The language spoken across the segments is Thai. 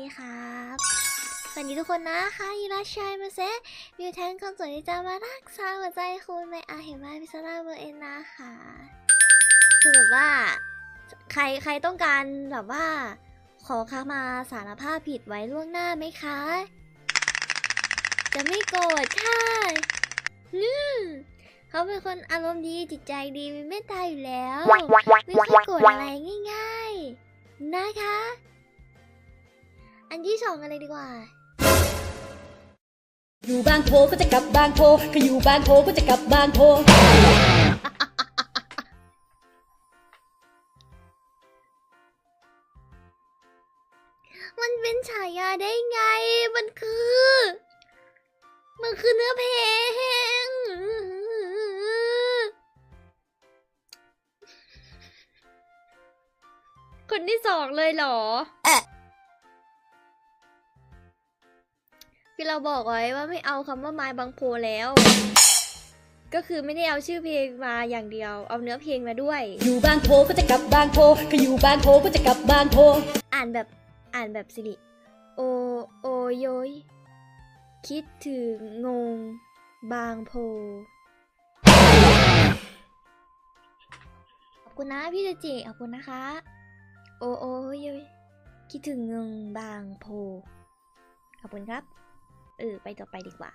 ดีครับสวัสดีทุกคนนะคะยิราชัยมาเซมิวแทนคนสวยที่จะมารักษาหัวใจคุณในอาเห็นว่าพิซซ่าเบอร์เอ็นนะคะคือแบบว่า ใครใครต้องการแบบว่า ขอคามาสารภาพผิดไว้ล่วงหน้าไหมคะ จะไม่โกรธค่ะอืมเขาเป็นคนอารมณ์ดีจิตใจดีมีเมตตาอยู่แล้ว ไม่ค่อยโกรธอะไรง่าย ๆ นะคะ อันที่สองกันเลยดีกว่า อยู่บางโพก็จะกลับบางโพก็อยู่บางโพก็จะกลับบางโพมันเป็นฉายาได้ไง มันคือ มันคือเนื้อเพลง คนที่สองเลยเหรอ คือเราบอกไว้ว่าไม่เอาคำว่าไม้บางโพแล้ว ก็คือไม่ได้เอาชื่อเพลงมาอย่างเดียว เอาเนื้อเพลงมาด้วย อยู่บางโพก็จะกลับบางโพก็อยู่บางโพก็จะกลับบางโพ อ่านแบบอ่านแบบสิริโอโอโยยคิดถึงงง บางโพ ขอบคุณนะพี่เจจิขอบคุณนะคะ โอโอโยยคิดถึงงงบางโพ ขอบคุณครับ เออไปต่อไปดีกว่า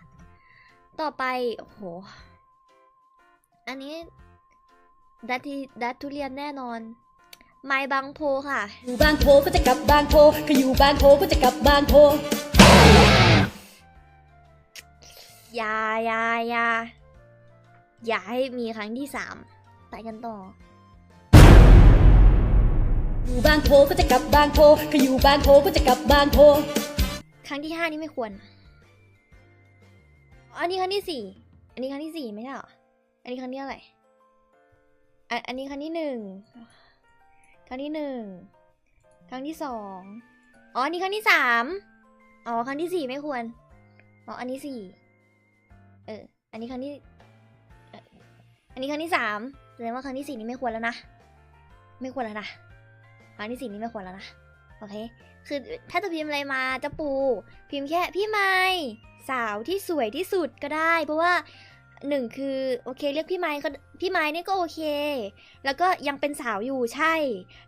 ต่อไป โอ้โห อันนี้ดัตทีดัตทุเรียนแน่นอน ไม้บางโพค่ะ อยู่บางโพก็จะกลับบางโพก็อยู่บางโพก็จะกลับบางโพอยาอยาอยาอย่าให้มีครั้งที่สามไปกันต่อ อยู่บางโพก็จะกลับบางโพก็อยู่บางโพก็จะกลับบางโพครั้งที่ห้านี่ไม่ควร อันนี้ครั้งที่สี่ อันนี้ครั้งที่สี่ไม่ใช่หรอ อันนี้ครั้งที่เท่าไรอันอันนี้ครั้งที่หนึ่ง ครั้งที่หนึ่ง ครั้งที่สอง อ๋อ อันนี้ครั้งที่สาม อ๋อ ครั้งที่สี่ไม่ควร อ๋อ อันนี้สี่ เออ อันนี้ครั้งที่ อันนี้ครั้งที่สามแสดงว่าครั้งที่สี่นี่ไม่ควรแล้วนะ ไม่ควรแล้วนะ ครั้งที่สี่นี่ไม่ควรแล้วนะ โอเค คือถ้าจะพิมพ์อะไรมาจะปู พิมพ์แค่พี่ไม้สาวที่สวยที่สุดก็ได้ เพราะว่าหนึ่งคือโอเคเรียกพี่ไม้ก็พี่ไม้นี่ก็โอเค แล้วก็ยังเป็นสาวอยู่ใช่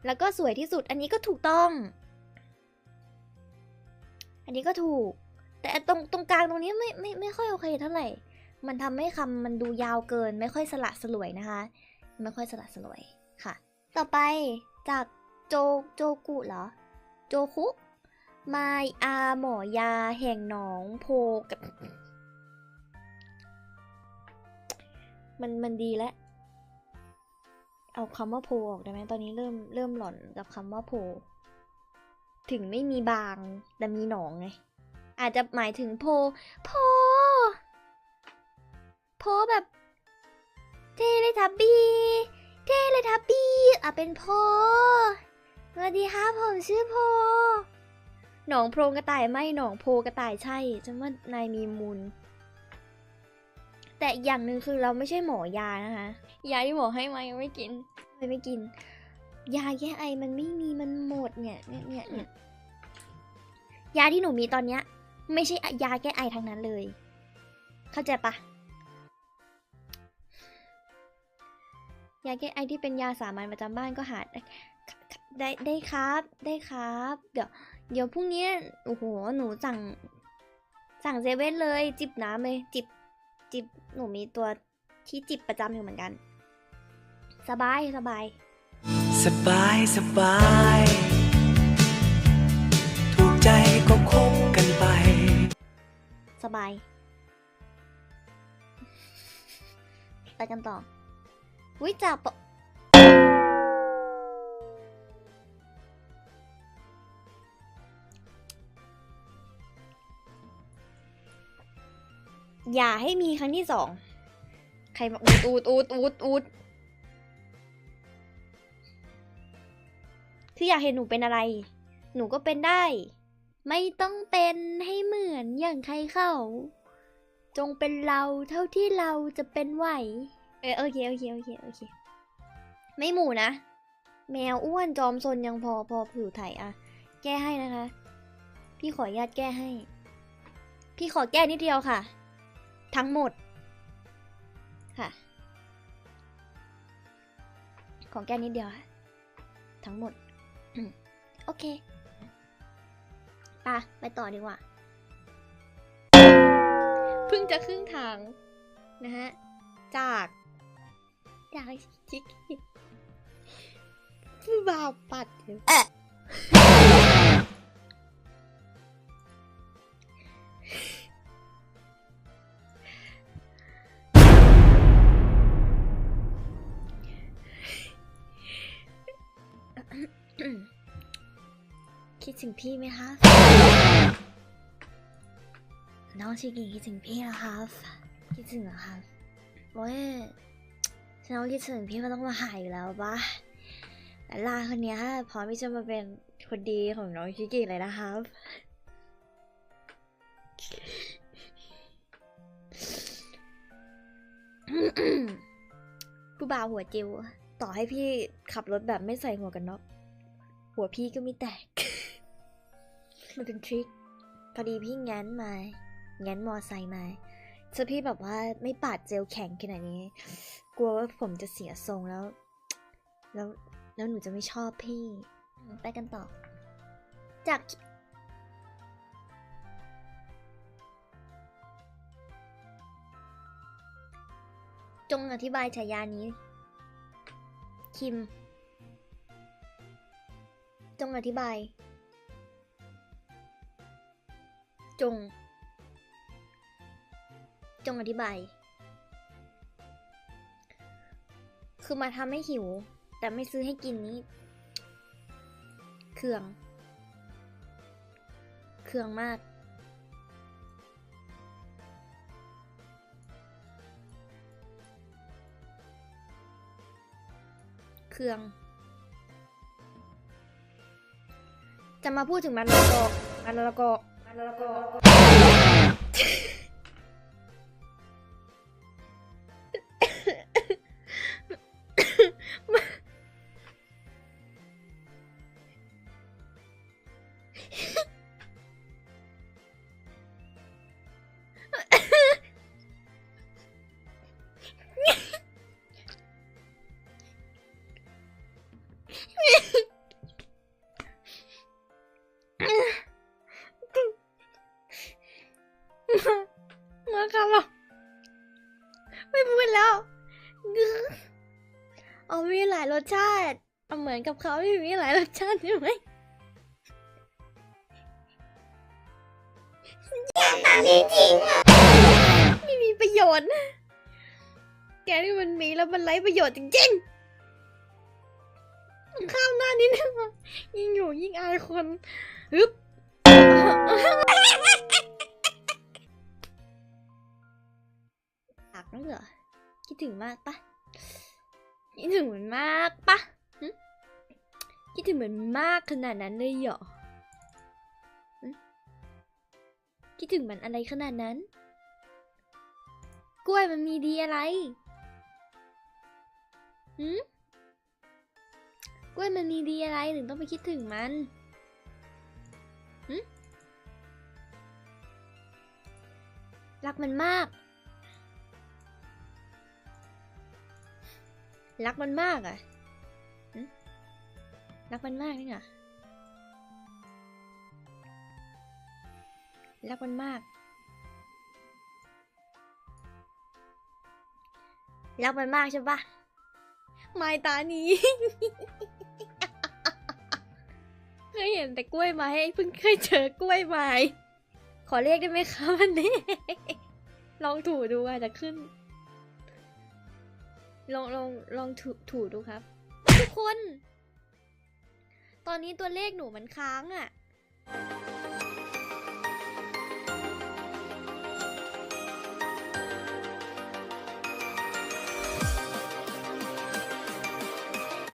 แล้วก็สวยที่สุดอันนี้ก็ถูกต้อง อันนี้ก็ถูก แต่ตรงตรงกลางตรงนี้ไม่ไม่ไม่ค่อยโอเคเท่าไหร่ มันทำให้คำมันดูยาวเกิน ไม่ค่อยสละสลวยนะคะ ไม่ค่อยสละสลวยค่ะ ต่อไปจากโจโจกุเหรอ โจคุไมอาหมอยาแห่งหนองโพกับ มันมันดีแล้ว เอาคำว่าโพออกได้ไหมตอนนี้เริ่มเริ่มหล่อนกับคำว่าโพ ถึงไม่มีบาง แต่มีหนองไง อาจจะหมายถึงโพ โพ โพแบบ เทเลทับบี้ เทเลทับบี้อะเป็นโพ สวัสดีครับผมชื่อโพ หนองโพรงกระต่ายไม่หนองโพกระต่ายใช่ฉันว่านายมีมูล แต่อีกอย่างหนึ่งคือเราไม่ใช่หมอยานะคะ ยาที่หมอให้มายังไม่กิน ไม่ไม่กิน ยาแก้ไอมันไม่มีมันหมดเนี่ยเนี่ยเนี่ยเนี่ยยาที่หนูมีตอนเนี้ย ไม่ใช่ยาแก้ไอทั้งนั้นเลย เข้าใจปะยาแก้ไอที่เป็นยาสามัญประจำบ้านก็หา ได้ได้ได้ครับได้ครับ เดี๋ยวเดี๋ยวพรุ่งนี้โอ้โหหนูสั่ง สั่งเซเว่นเลย จิบน้ำเลยจิบจิบหนูมีตัวที่จิบประจำอยู่เหมือนกัน สบายสบาย สบายสบาย ถูกใจก็คบกันไป สบาย ไปกันต่อวิจากป อย่าให้มีครั้งที่สอง ใครมาอูดอูดอูดอูดอูดคืออยากเห็นหนูเป็นอะไร หนูก็เป็นได้ ไม่ต้องเป็นให้เหมือนอย่างใครเขาจงเป็นเราเท่าที่เราจะเป็นไหว เออโอเคโอเคโอเคโอเค ไม่หมู่นะ แมวอ้วนจอมซนยังพอพอผิวไถอะ แก้ให้นะคะ พี่ขออนุญาตแก้ให้ พี่ขอแก้นิดเดียวค่ะ ทั้งหมดค่ะ ขอแก้นิดเดียวค่ะ ทั้งหมดอืมโอเคไปะไปต่อดีกว่า เพิ่งจะครึ่งทาง นะฮะ จาก จากชิคกี้ผู้บ่าวปัดอยู่ ถึงพี่ไหมคะน้องชิกี้คิดถึงพี่เหรอครับคิดถึงเหรอครับโอ้ยฉันว่าคิดถึงพี่มันต้องมาหายอยู่แล้วปะแต่ลาคนนี้พร้อมที่จะมาเป็นคนดีของน้องชิกี้เลยนะครับผู้บ่าวหัวจิว ต่อให้พี่ขับรถแบบไม่ใส่หัวกันน็อกหัวพี่ก็ไม่แตก มันเป็นทริคพอดีพี่แง้นมาแง้นมอไซค์มาถ้าพี่แบบว่าไม่ปาดเจลแข็งขนาดนี้ กลัวว่าผมจะเสียทรงแล้ว แล้วแล้วหนูจะไม่ชอบพี่ ไปกันต่อ จากจงอธิบายฉายานี้ คิม จงอธิบาย จง จงอธิบาย คือมาทำให้หิว แต่ไม่ซื้อให้กินนี้เคืองเคืองมาก เครื่อง จะมาพูดถึงมันละกอมันละกอ มันล เอามีหลายรสชาติ เอาเหมือนกับเขาที่มีหลายรสชาติใช่ไหมไม่มีประโยชน์ แกนี่มันมีแล้วมันไร้ประโยชน์จริงๆ ข้ามหน้านี้นะยิ่งอยู่ยิ่งอายคนฮึบปากนั่นเหรอ คิดถึงมากปะคิดถึงมันมากปะคิดถึงมันมากขนาดนั้นเลยเหรอคิดถึงมันอะไรขนาดนั้น กล้วยมันมีดีอะไรหืมกล้วยมันมีดีอะไรถึงต้องไปคิดถึงมันหืมรักมันมาก รักมันมากอะหึรักมันมากนี่ไงรักมันมาก รักมันมากใช่ปะไม่ตานี้ เคยเห็นแต่กล้วยไม้เพิ่งเคยเจอกล้วยไม้ ขอเรียกได้ไหมคะวันนี้ ลองถูดูอาจจะขึ้น ลองลองลองถูถูดูครับ ทุกคน ตอนนี้ตัวเลขหนูมันค้างอะ่ะ